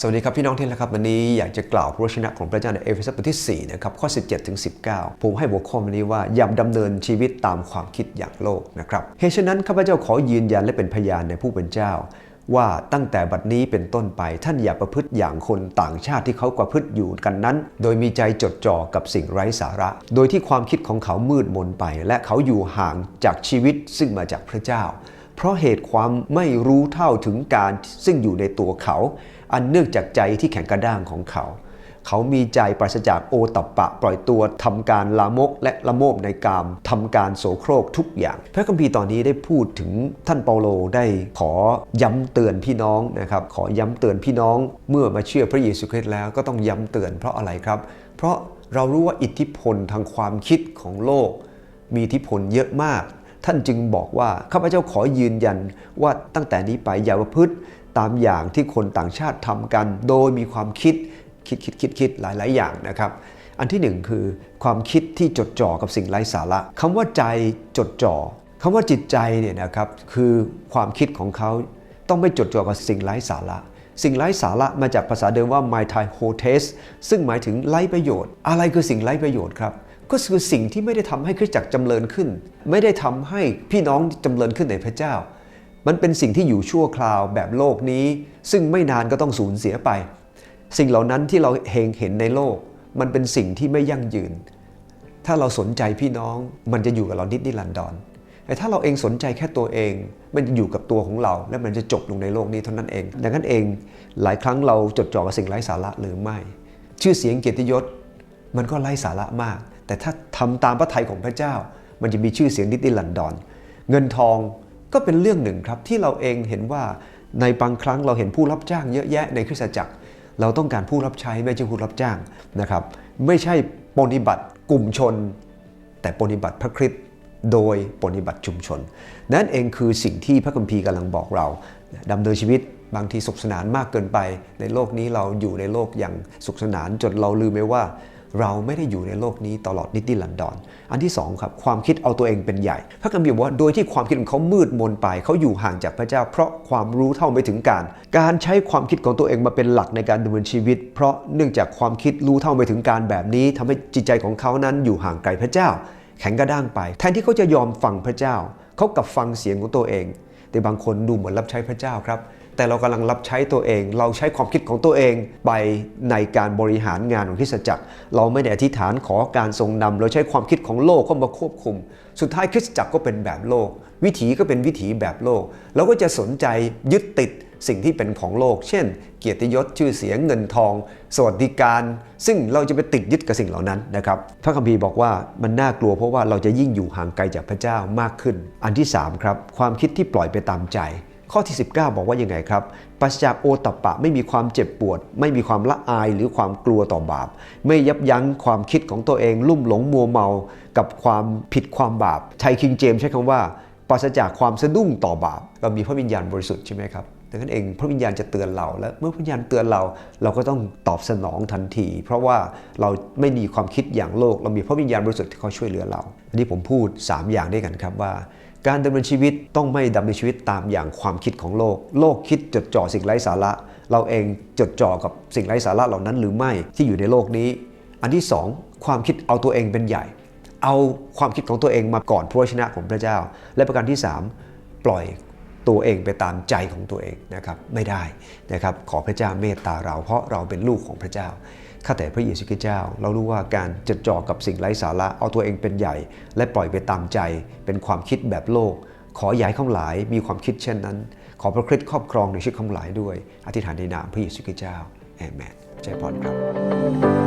สวัสดีครับพี่น้องที่รักครับวันนี้อยากจะกล่าวพระวจนะของพระเจ้าในเอเฟซัสบทที่4นะครับข้อ 17ถึง19 ผมให้หัวข้อวันนี้ว่าอย่าดำเนินชีวิตตามความคิดอย่างโลกนะครับเหตุฉะนั้นข้าพเจ้าขอยืนยันและเป็นพยานในผู้เป็นเจ้า ว่าตั้งแต่บัดนี้เป็นต้นไปท่านอย่าประพฤติอย่างคนต่างชาติที่เขาประพฤติอยู่กันนั้น โดยมีใจจดจ่อกับสิ่งไร้สาระ โดยที่ความคิดของเขามืดมนไป และเขาอยู่ห่างจากชีวิตซึ่งมาจากพระเจ้า เพราะเหตุความไม่รู้เท่าถึงการซึ่งอยู่ในตัวเขา อันเนื่องจากใจที่แข็งกระด้างของเขา เขามีใจปราศจากโอตัปปะ ปล่อยตัวทำการลามกและละโมบในกามทำการโสโครกทุกอย่าง พระคัมภีร์ตอนนี้ได้พูดถึงท่านเปาโลได้ขอย้ำเตือนพี่น้องนะครับ ขอย้ำเตือนพี่น้องเมื่อมาเชื่อพระเยซูคริสต์แล้วก็ต้องย้ำเตือนเพราะอะไรครับ เพราะเรารู้ว่าอิทธิพลทางความคิดของโลก มีอิทธิพลเยอะมาก ท่านจึงบอกว่าข้าพเจ้าขอยืนยันว่าตั้งแต่นี้ไปอย่าประพฤติตามอย่างที่คนต่างชาติทำกัน โดยมีความคิดคิดคิดคิดคิดหลาย ๆ อย่างนะครับ อันที่หนึ่งคือความคิดที่จดจ่อกับสิ่งไร้สาระคำว่าใจจดจ่อคำว่าจิตใจเนี่ยนะครับคือความคิดของเขาต้องไม่จดจ่อกับสิ่งไร้สาระสิ่งไร้สาระมาจากภาษาเดิมว่า my thai h o t e s ซึ่งหมายถึงไร้ประโยชน์ อะไรคือสิ่งไร้ประโยชน์ครับ ก็คือสิ่งที่ไม่ได้ทำให้คริสตจักรจำเริญขึ้น ไม่ได้ทำให้พี่น้องจำเริญขึ้นในพระเจ้า มันเป็นสิ่งที่อยู่ชั่วคราวแบบโลกนี้ ซึ่งไม่นานก็ต้องสูญเสียไป สิ่งเหล่านั้นที่เราเห็นเห็นในโลก มันเป็นสิ่งที่ไม่ยั่งยืน ถ้าเราสนใจพี่น้องมันจะอยู่กับเรานิดนิรันดรแต่ถ้าเราเองสนใจแค่ตัวเอง มันจะอยู่กับตัวของเรา และมันจะจบลงในโลกนี้เท่านั้นเอง ดังนั้นเองหลายครั้งเราจดจ่อกับสิ่งไร้สาระหรือไม่ ชื่อเสียงเกียรติยศ มันก็ไร้สาระมาก แต่ถ้าทำตามพระทัยของพระเจ้า มันจะมีชื่อเสียงนิดนิรันดรเงินทองก็เป็นเรื่องหนึ่งครับที่เราเองเห็นว่าในบางครั้งเราเห็นผู้รับจ้างเยอะแยะในคริสตจักร เราต้องการผู้รับใช้ไม่ใช่ผู้รับจ้างนะครับ ไม่ใช่ปฏิบัติกลุ่มชน แต่ปฏิบัติพระคริสต์โดยปฏิบัติชุมชน นั่นเองคือสิ่งที่พระคัมภีร์กำลังบอกเราดำเนินชีวิตบางทีสุขสนานมากเกินไป ในโลกนี้เราอยู่ในโลกอย่างสุขสนานจนเราลืมไปว่า เราไม่ได้อยู่ในโลกนี้ตลอดนิติลันดอน อันที่สองครับความคิดเอาตัวเองเป็นใหญ่ พระคัมภีร์บอกว่าโดยที่ความคิดของเขามืดมนไป เขาอยู่ห่างจากพระเจ้า เพราะความรู้เท่าไม่ถึงการ การใช้ความคิดของตัวเองมาเป็นหลักในการดำเนินชีวิต เพราะเนื่องจากความคิดรู้เท่าไม่ถึงการแบบนี้ทำให้จิตใจของเขานั้นอยู่ห่างไกลพระเจ้า แข็งกระด้างไป แทนที่เขาจะยอมฟังพระเจ้า เขากลับฟังเสียงของตัวเอง แต่บางคนดูเหมือนรับใช้พระเจ้าครับ แต่เรากำลังรับใช้ตัวเอง เราใช้ความคิดของตัวเองไปในการบริหารงานของคริสตจักร เราไม่ได้อธิษฐานขอการทรงนำเราใช้ความคิดของโลกเข้ามาควบคุม สุดท้ายคริสตจักรก็เป็นแบบโลก วิถีก็เป็นวิถีแบบโลก เราก็จะสนใจยึดติดสิ่งที่เป็นของโลก เช่น เกียรติยศชื่อเสียงเงินทอง สวัสดิการ ซึ่งเราจะไปติดยึดกับสิ่งเหล่านั้นนะครับพระคัมภีร์บอกว่ามันน่ากลัวเพราะว่าเราจะยิ่งอยู่ห่างไกลจากพระเจ้ามากขึ้น อันที่ 3 ครับ ความคิดที่ปล่อยไปตามใจ ข้อที่ 19 บอกว่ายังไงครับปราศจากโอตัปปะไม่มีความเจ็บปวด ไม่มีความละอายหรือความกลัวต่อบาป ไม่ยับยั้งความคิดของตัวเอง ลุ่มหลงมัวเมา กับความผิดความบาปไทยคิงเจมใช้คำว่าปราศจากความสะดุ้งต่อบาป เรามีพระวิญญาณบริสุทธิ์ใช่ไหมครับดังนั้นเองพระวิญญาณจะเตือนเราและเมื่อพระวิญญาณเตือนเราเราก็ต้องตอบสนองทันที เพราะว่าเราไม่มีความคิดอย่างโลก เรามีพระวิญญาณบริสุทธิ์ที่เขาช่วยเหลือเราอันนี้ผมพูด 3 อย่างด้วยกันครับว่า การดำเนินชีวิตต้องไม่ดำเนินชีวิตตามอย่างความคิดของโลก โลกคิดจดจ่อสิ่งไร้สาระ เราเองจดจ่อกับสิ่งไร้สาระเหล่านั้นหรือไม่ที่อยู่ในโลกนี้ อันที่สองความคิดเอาตัวเองเป็นใหญ่ เอาความคิดของตัวเองมาก่อนพระวจนะของพระเจ้า และประการที่ 3 ปล่อยตัวเองไปตามใจของตัวเองนะครับไม่ได้นะครับขอพระเจ้าเมตตาเราเพราะเราเป็นลูกของพระเจ้า ข้าแต่พระเยซูคริสต์เจ้า เรารู้ว่าการจดจ่อกับสิ่งไร้สาระเอาตัวเองเป็นใหญ่ และปล่อยไปตามใจ เป็นความคิดแบบโลก ขออย่าให้ข้างหลายมีความคิดเช่นนั้น ขอพระคริสต์ครอบครองในชีวิตข้างหลายด้วย อธิษฐานในนามพระเยซูคริสต์เจ้าเอเมนใจพรครับ